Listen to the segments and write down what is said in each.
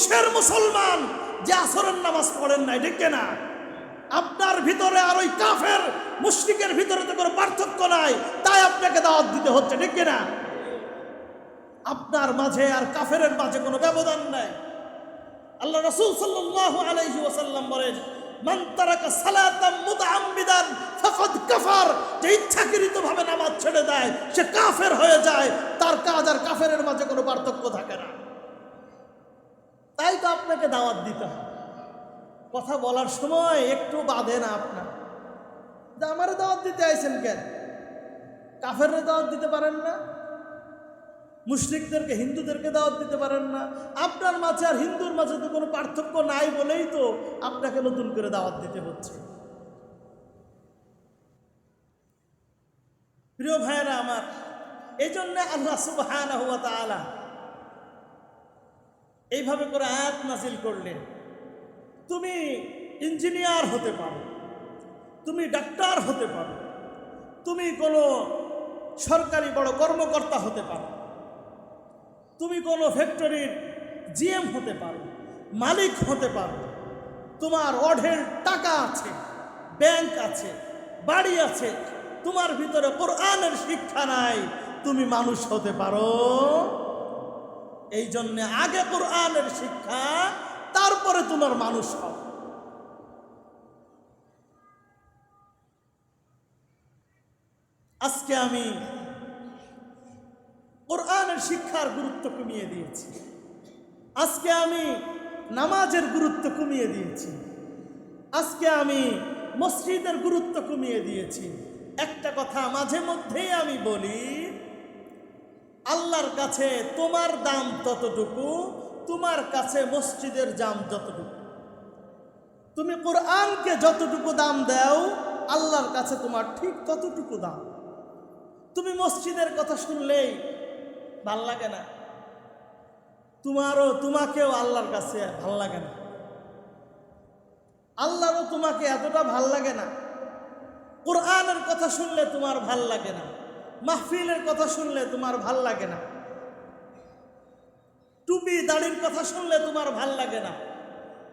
কিসের মুসলমান, যে আসরের নামাজ পড়েন নাই, ঠিক না আপনার ভিতরে আর ওই কাফের মুশরিকের ভিতরে তো কোনো পার্থক্য নাই, তাই আপনাকে দাওয়াত দিতে হচ্ছে, ঠিক না আপনার মাঝে আর কাফের মাঝে কোনো ব্যবধান নাই। আল্লাহ রসুল সাল্লাল্লাহু আলাইহি ওয়াসাল্লাম বলেন যে ইচ্ছাকৃতভাবে নামাজ ছেড়ে দেয়, সে কাফের হয়ে যায়, তার কাজ আর কাফের মাঝে কোনো পার্থক্য থাকে না। তো আপনাকে দাওয়াত দিতে হবে। কথা বলার সময় একটু বাঁধে না আপনার। যে আমারে দাওয়াত দিতে আইছেন কেন? কাফের দাওয়াত দিতে পারেন না? মুশরিকদেরকে, হিন্দুদেরকে দাওয়াত দিতে পারেন না? আপনার মাঝে আর হিন্দুর মাঝে তো কোনো পার্থক্য নাই বলেই তো আপনাকে নতুন করে দাওয়াত দিতে হচ্ছে। প্রিয় ভাইয়েরা আমার এই জন্য আল্লাহ তাআলা এইভাবে করে আয়াত নাজিল করলেন। তুমি ইঞ্জিনিয়ার হতে পারো, তুমি ডাক্তার হতে পারো, তুমি কোনো সরকারি বড় কর্মকর্তা হতে পারো, তুমি কোনো ফ্যাক্টরির জিএম হতে পারো, মালিক হতে পারো, তোমার অঢেল টাকা আছে, ব্যাংক আছে, বাড়ি আছে, তোমার ভিতরে কোরআনের শিক্ষা নাই, তুমি মানুষ হতে পারো। এই জন্যে আগে কোরআনের শিক্ষা, তারপরে তোমার মানুষ হও আজকে আমি কোরআনের শিক্ষার গুরুত্ব কমিয়ে দিয়েছি। আজকে আমি নামাজের গুরুত্ব কমিয়ে দিয়েছি। আজকে আমি মসজিদের গুরুত্ব কমিয়ে দিয়েছি। একটা কথা মাঝে মধ্যেই আমি বলি আল্লাহর কাছে তোমার দাম ততটুকু, তোমার কাছে মসজিদের দাম যতটুকু। তুমি কোরআনকে যতটুকু দাম দাও, আল্লাহর কাছে তোমার ঠিক ততটুকু দাম। তুমি মসজিদের কথা শুনলেই ভালো লাগে না। তোমারও, তোমাকেও আল্লাহর কাছে ভালো লাগে না। আল্লাহরও তোমাকে এতটা ভালো লাগে না। কোরআনের কথা শুনলে তোমার ভালো লাগে না। মাহফিলের কথা শুনলে তোমার ভালো লাগে না। টুপি দাড়ির কথা শুনলে তোমার ভালো লাগে না।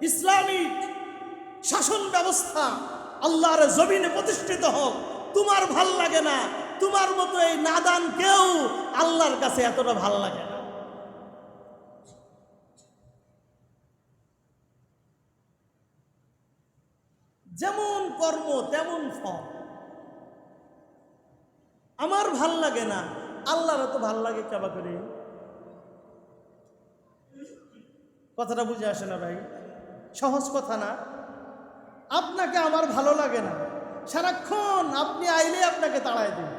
ইসলামিক শাসন ব্যবস্থা আল্লাহর জমিনে প্রতিষ্ঠিত হোক, তোমার ভালো লাগে না। তোমার মতো এই নাদান কেউ আল্লাহর কাছে এতটা ভালো লাগে না। যেমন কর্ম, তেমন ফল। আমার ভালো লাগে না। আল্লাহর তো ভালো লাগে কেবা করে। কথাটা বুঝে আসে না ভাই। সহজ কথা না। আপনাকে আমার ভালো লাগে না। সারাক্ষণ আপনি আইলে আপনাকে তাড়ায় দিন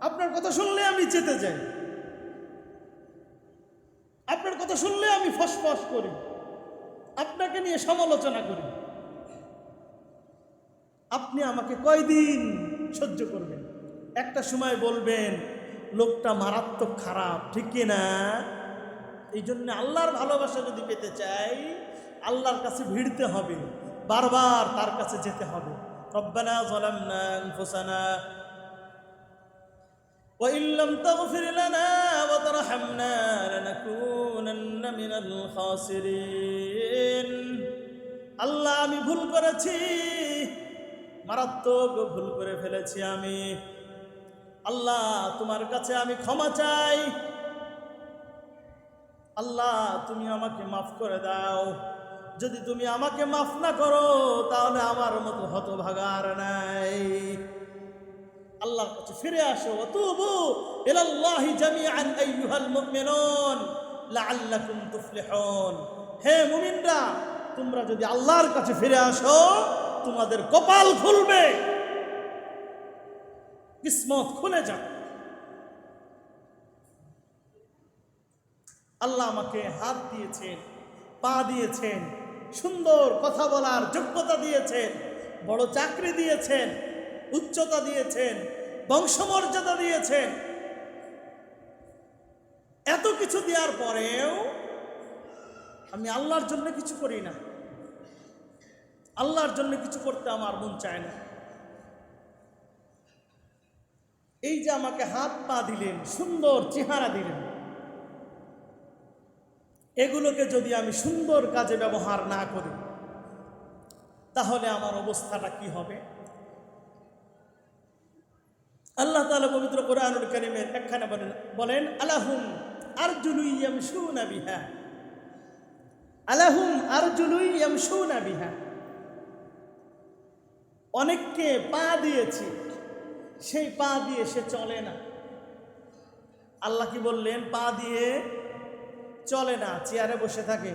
আপনার কথা শুনলে আমি যেতে যাই। আপনার কথা শুনলে আমি ফসফস করি। আপনাকে নিয়ে সমালোচনা করি। আপনি আমাকে কয়দিন সহ্য করবেন? একটা সময় বলবেন লোকটা মারাত্মক খারাপ ঠিক না এই জন্য আল্লাহর ভালোবাসা যদি পেতে চাই আল্লাহর কাছে ভিড়তে হবে বারবার তার কাছে যেতে হবে রব্বানা ظلمنا أنفسنا وإن لم تغفر لنا وترحمنا لنكونن من الخاسرين আল্লাহ আমি ভুল করেছি মারাত্মক ভুল করে ফেলেছি আমি আল্লাহ, তোমার কাছে আমি ক্ষমা চাই। আল্লাহ, তুমি আমাকে মাফ করে দাও। যদি তুমি আমাকে মাফ না করো, তাহলে আমার মতো হতভাগার নাই। আল্লাহর কাছে ফিরে আসো। তুবু ইলাল্লাহি জামিআন আইয়ুহাল মুমিনুন, লাআল্লাকুম তুফলিহুন। হে মুমিনরা, তোমরা যদি আল্লাহর কাছে ফিরে আসো, তোমাদের কপাল খুলবে। কিসমত খুলে যাবে আল্লাহ আমাকে হাত দিয়েছেন, পা দিয়েছেন, সুন্দর কথা বলার যোগ্যতা দিয়েছেন, বড় চাকরি দিয়েছেন, উচ্চতা দিয়েছেন, বংশমর্যাদা দিয়েছেন। এত কিছু দেওয়ার পরেও আমি আল্লাহর জন্য কিছু করি না। আল্লাহর জন্য কিছু করতে আমার মন চায় না। এই যে আমাকে হাত পা দিলেন, সুন্দর চেহারা দিলেন। এগুলোকে যদি আমি সুন্দর কাজে ব্যবহার না করি, তাহলে আমার অবস্থাটা কি হবে? আল্লাহ তাআলা পবিত্র কোরআনুল করিমের একখানে বলেন বলেন, আলাহুম আরজুলুই ইয়ামশুনা বিহা। আলাহুম আরজুলুই ইয়ামশুনা বিহা। অনেককে পা দিয়েছি। সেই পা দিয়ে সে চলে না। আল্লাহ কি বললেন? পা দিয়ে চলে না, চেয়ারে বসে থাকে।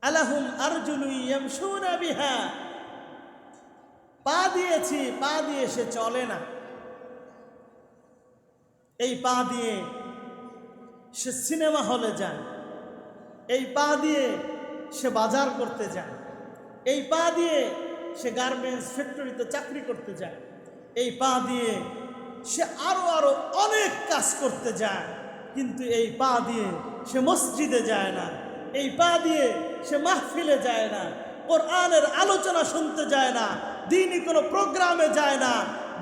আলাহুম আরজুলুই ইয়ামশুনা বিহা। পা দিয়েছি, পা দিয়ে সে চলে না। এই পা দিয়ে সে সিনেমা হলে যায়। এই পা দিয়ে সে বাজার করতে যায়। এই পা দিয়ে সে গার্মেন্টস ফ্যাক্টরিতে চাকরি করতে যায়। এই পা দিয়ে সে আরও আরও অনেক কাজ করতে যায়। কিন্তু এই পা দিয়ে সে মসজিদে যায় না। এই পা দিয়ে সে মাহফিলে যায় না। কোরআনের আলোচনা শুনতে যায় না। দিনই কোনো প্রোগ্রামে যায় না।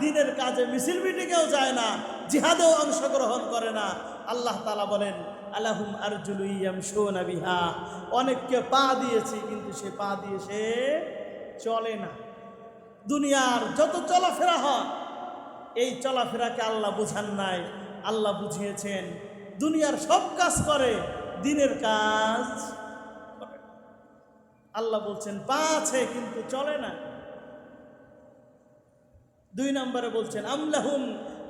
দিনের কাজে মিছিল মিটিংয়েও যায় না। জিহাদেও অংশগ্রহণ করে না। আল্লাহ তালা বলেন আল্লাহুম আরজুলুইয়াম শোনা বিহা। অনেককে পা দিয়েছি, কিন্তু সে পা দিয়ে সে চলে না। দুনিয়ার যত চলাফেরা হয়, এই চলাফেরাকে আল্লাহ বুঝান নাই। আল্লাহ বুঝিয়েছেন, দুনিয়ার সব কাজ করে, দিনের কাজ আল্লাহ বলছেন, পা আছে, কিন্তু চলে না। দুই নম্বরে বলছেন আমলাহুম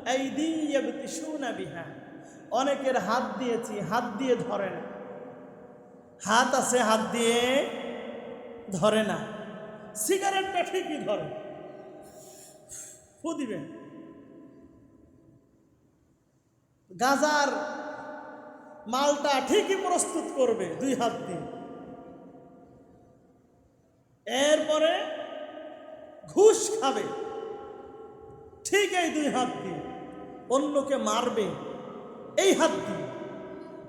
আইদিয়াবতিসুনা বিহা। অনেকের হাত দিয়েছি, হাত দিয়ে ধরে না। হাত আছে, হাত দিয়ে ধরে না। সিগারেটটা ঠিকই ধরে। ফু দিবেন গাজার মালটা ঠিকই প্রস্তুত করবে দুই হাত দিয়ে। এরপরে ঘুষ খাবে। ঠিক এই দুই হাত দিয়ে। অন্যকে মারবে এই হাত দিয়ে।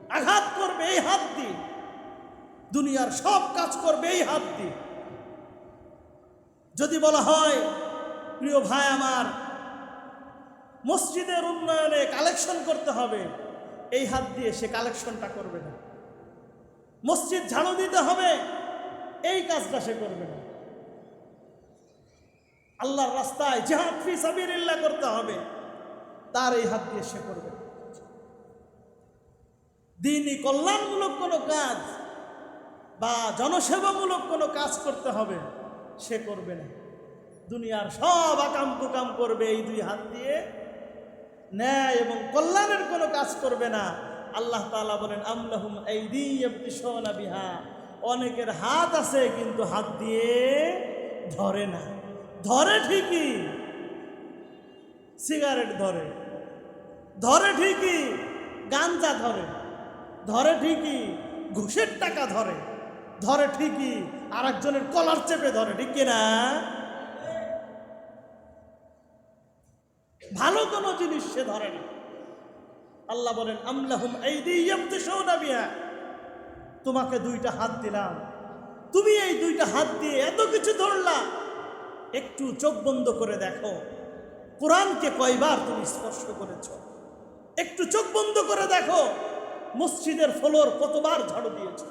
আঘাত করবে এই হাত দিয়ে। দুনিয়ার সব কাজ করবে এই হাত দিয়ে। যদি বলা হয়, প্রিয় ভাই আমার, মসজিদের উন্নয়নে কালেকশন করতে হবে, এই হাত দিয়ে সে কালেকশনটা করবে না মসজিদ ঝাড়ু দিতে হবে, এই কাজটা সে করবে না আল্লাহর রাস্তায় জেহাদ ফি সাবিরিল্লাহ করতে হবে, তার এই হাত দিয়ে সে করবে। দিনই কল্যাণমূলক কোনো কাজ বা জনসেবামূলক কোনো কাজ করতে হবে সে করবে না। দুনিয়ার সব আকাম কুকাম করবে এই দুই হাত দিয়ে। ন্যায় এবং কল্যাণের কোনো কাজ করবে না। আল্লাহ তাআলা বলেন আমলাহুম আইদিয়াবতিশনা বিহা। অনেকের হাত আছে কিন্তু হাত দিয়ে ধরে না। ধরে ঠিকই, সিগারেট ধরে। ধরে ঠিকই, গাঞ্জা ধরে। ধরে ঠিকই, ঘুষের টাকা ধরে। ধরে ঠিকই আর একজনের কলার চেপে ধরে, ঠিক কিনা? ভালো কোনো জিনিস সে ধরে না। আল্লাহ বলেন আমলাহুম আইদিয়াবতিশনা বিহা। তোমাকে দুইটা হাত দিলাম। তুমি এই দুইটা হাত দিয়ে এত কিছু ধরলা। একটু চোখ বন্ধ করে দেখো। কোরআনকে কয়বার তুমি স্পর্শ করেছ? একটু চোখ বন্ধ করে দেখো। মসজিদের ফলোর কতবার ঝাড়ু দিয়েছ?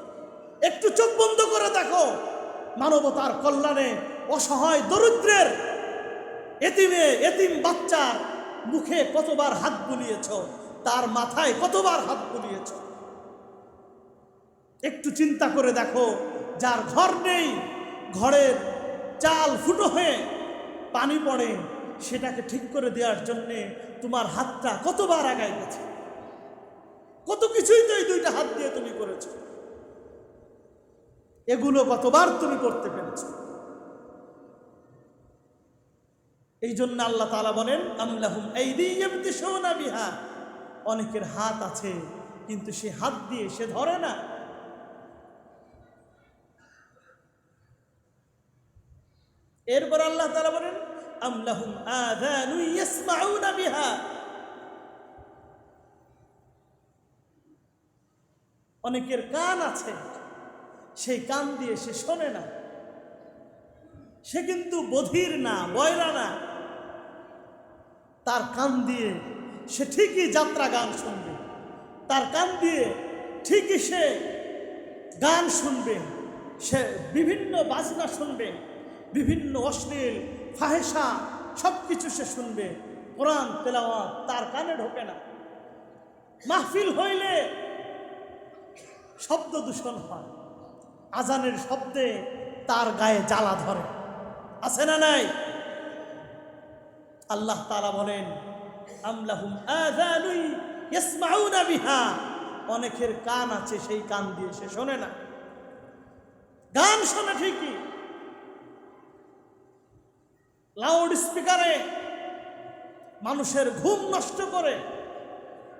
একটু চোখ বন্ধ করে দেখো। মানবতার কল্যাণে, অসহায় দরিদ্রের এতিমে, এতিম বাচ্চার মুখে কতবার হাত বুলিয়েছ? তার মাথায় কতবার হাত বুলিয়েছ? একটু চিন্তা করে দেখো, যার ঘর নেই, ঘরের চাল ফুটো হয়ে পানি পড়ে, সেটাকে ঠিক করে দেওয়ার জন্যে তোমার হাতটা কতবার আগায় গেছে? কত কিছুই তো এই দুইটা হাত দিয়ে তুমি করেছ। এগুলো কতবার তুমি করতে পেরেছ? এই জন্য আল্লাহ তালা বলেন আমলাহুম এই অনেকের হাত আছে, কিন্তু সে হাত দিয়ে সে ধরে না। এরপর আল্লাহ তালা বলেন আমলাহুম বিহা। অনেকের কান আছে সেই কান দিয়ে সে শোনে না। সে কিন্তু বধির না, বয়রা না। তার কান দিয়ে সে ঠিকই যাত্রা গান শুনবে। তার কান দিয়ে ঠিকই সে গান শুনবে। সে বিভিন্ন বাজনা শুনবে, বিভিন্ন অশ্লীল ফাহেসা সব কিছু সে শুনবে। কোরআন, তেলাওয়াত তার কানে ঢোকে না। মাহফিল হইলে শব্দ দূষণ হয়। আজানের শব্দে তার গায়ে জ্বালা ধরে। আছে না নাই? আল্লাহ তাআলা বলেন বিহা। অনেকের কান আছে, সেই কান দিয়ে সে শোনে না। গান শোনে ঠিকই। লাউড স্পিকারে মানুষের ঘুম নষ্ট করে,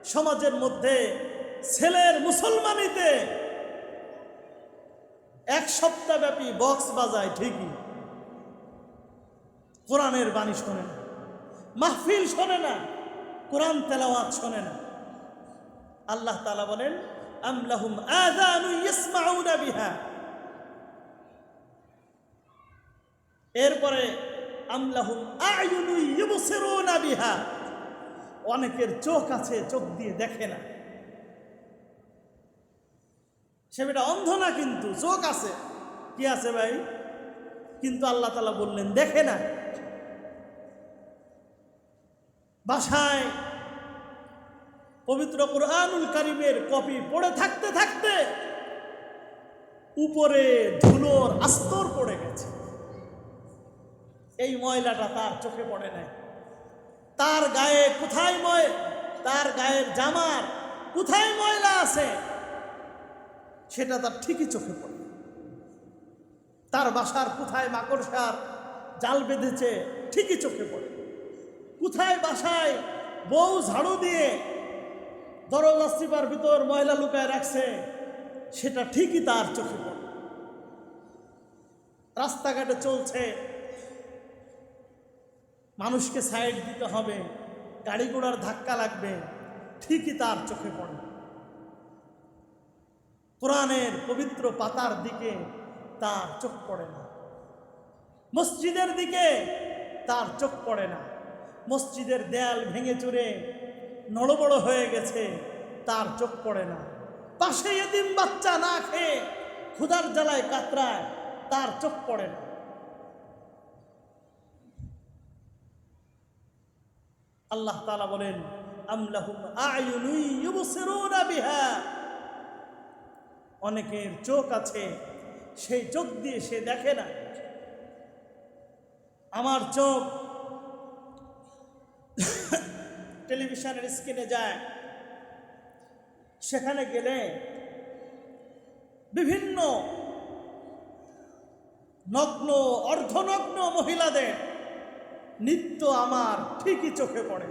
সমাজের মধ্যে ছেলের মুসলমানিতে এক সপ্তাহ ব্যাপী বক্স বাজায় ঠিকই। কোরআনের বাণী শোনে না। মাহফিল শোনে না। কোরআন তেলাওয়াত শোনে না। আল্লাহ তালা বলেন এরপরে অনেকের চোখ আছে, চোখ দিয়ে দেখে না। সে বেটা অন্ধ না কিন্তু, চোখ আছে। কি আছে ভাই? কিন্তু আল্লাহ তালা বললেন, দেখে না। বাসায় পবিত্র কোরআনুল কারিমের কপি পড়ে থাকতে থাকতে উপরে ধুলোর আস্তর পড়ে গেছে। এই ময়লাটা তার চোখে পড়ে নাই। তার গায়ে কোথায় ময়, তার গায়ের জামার কোথায় ময়লা আছে? সেটা তার ঠিকই চোখে পড়ে। তার বাসার কোথায় মাকড়সার জাল বেঁধেছে, ঠিকই চোখে পড়ে। কোথায় বাসায় বউ ঝাড়ু দিয়ে দরজা চিপার ভিতর ময়লা লুকায় রাখছে, সেটা ঠিকই তার চোখে পড়ে। রাস্তাঘাটে চলছে। মানুষকে সাইড দিতে হবে, গাড়ি ঘোড়ার ধাক্কা লাগবে, ঠিকই তার চোখে পড়ে। কোরআনের পবিত্র পাতার দিকে তার চোখ পড়ে না। মসজিদের দিকে তার চোখ পড়ে না। মসজিদের দেয়াল ভেঙে চুরে নড়বড় হয়ে গেছে, তার চোখ পড়ে না। পাশে এদিন বাচ্চা না খেয়ে ক্ষুধার জ্বালায় কাতরায়, তার চোখ পড়ে না। আল্লাহ তালা বলেন, আমলাহুম আয়ুনুই বিহা। অনেকের চোখ আছে, সেই চোখ দিয়ে সে দেখে না। আমার চোখ টেলিভিশনের স্ক্রিনে যায়। সেখানে গেলে বিভিন্ন নগ্ন, অর্ধনগ্ন মহিলাদের নৃত্য আমার ঠিকই চোখে পড়ে।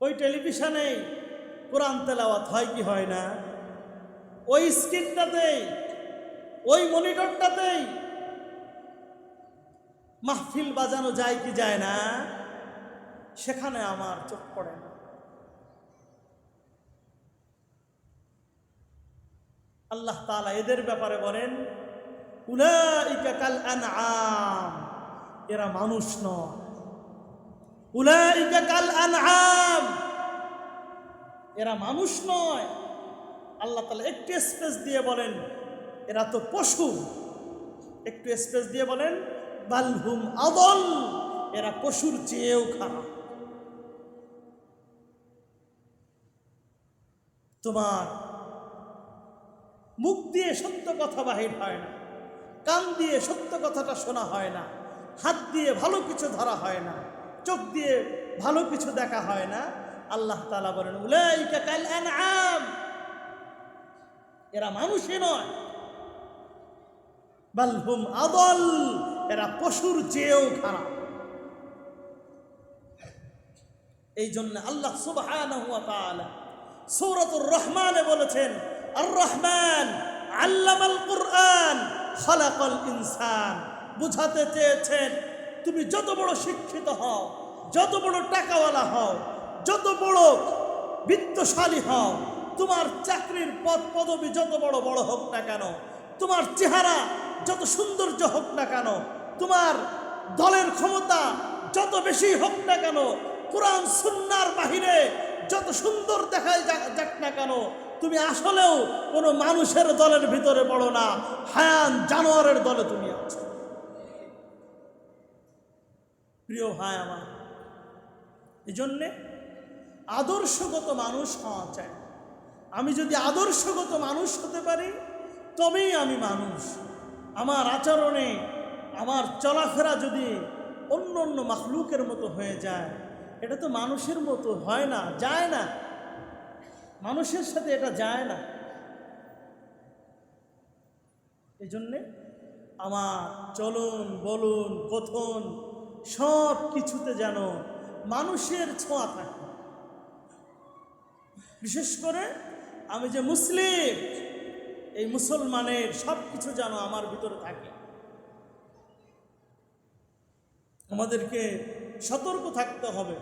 ওই টেলিভিশনেই কোরআন তেলাওয়াত হয় কি হয় না? ওই স্ক্রিনটাতেই, ওই মনিটরটাতেই মাহফিল বাজানো যায় কি যায় না? সেখানে আমার চোখ পড়ে না। আল্লাহ তাআলা এদের ব্যাপারে বলেন, উলাইকা কাল আনআম, এরা মানুষ নয়। উলাইকা কাল আনআম এরা মানুষ নয়। আল্লাহ তাআলা একটু স্পেস দিয়ে বলেন, এরা তো পশু। একটু স্পেস দিয়ে বলেন বালহুম আদল, এরা পশুর চেয়েও খারাপ। তোমার মুখ দিয়ে সত্য কথা বাহির হয় না, কান দিয়ে সত্য কথাটা শোনা হয় না, হাত দিয়ে ভালো কিছু ধরা হয় না, চোখ দিয়ে ভালো কিছু দেখা হয় না আল্লাহ তালা বলেন কাল এরা মানুষই নয়। আদল। এরা পশুর চেয়েও খারাপ। এই জন্য আল্লাহ তাআলা সূরাতুর রহমানে বলেছেন, আর রহমান আল্লামাল কুরআন, খালাকাল ইনসান। বুঝাতে চেয়েছেন, তুমি যত বড় শিক্ষিত হও, যত বড় টাকাওয়ালা হও যত বড় বিত্তশালী হও, তোমার চাকরির পদ পদবি যত বড় বড় হোক না কেন, তোমার চেহারা যত সৌন্দর্য হোক না কেন, তোমার দলের ক্ষমতা যত বেশি হোক না কেন, কোরআন সুন্নার বাহিরে যত সুন্দর দেখায় যাক- না কেন, তুমি আসলেও কোনো মানুষের দলের ভিতরে পড়ো না, হায়ান জানোয়ারের দলে তুমি আছো। প্রিয় ভাই আমার এই জন্যে আদর্শগত মানুষ হওয়া চাই। আমি যদি আদর্শগত মানুষ হতে পারি, তবেই আমি মানুষ। আমার আচরণে, আমার চলাফেরা যদি অন্য অন্য মাখলুকের মতো হয়ে যায়, এটা তো মানুষের মতো হয় না, যায় না। মানুষের সাথে এটা যায় না। এই জন্যে আমার চলন, বলুন, কথন সব কিছুতে যেন মানুষের ছোঁয়া থাকে। বিশেষ করে আমি যে মুসলিম, এই মুসলমানের সব কিছু যেন আমার ভিতরে থাকে। আমাদেরকে সতর্ক থাকতে হবে।